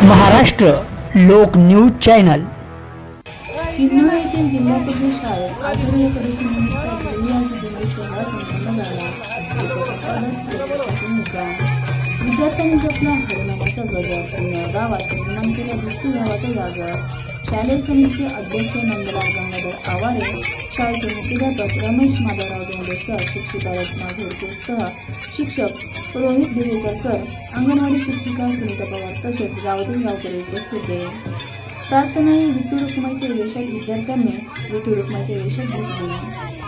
महाराष्ट्र लोक news channel किन्नर येथील जिल्हा परिषद शाळेत आचार्य विद्यार्थ्यांनी जपला हरिनामाचा गजर पुण्या गावात निर्माण केल्या वस्तू गावाचा जागर शालेय समितीचे अध्यक्ष नंदलाल गंगाधर आवारे शाळेचे मुख्याध्यापक रमेश माधवराव डोंगरे सर शिक्षिका रत्ना घोडके सह शिक्षक रोहित दिवेकर सर अंगणवाडी शिक्षिका सुनीता पवार तसेच गावातील गावकरी उपस्थित होते. प्रार्थना ही विठू रुक्माईच्या यशात विद्यार्थ्यांनी विठू रुक्माईच्या यशात घेतली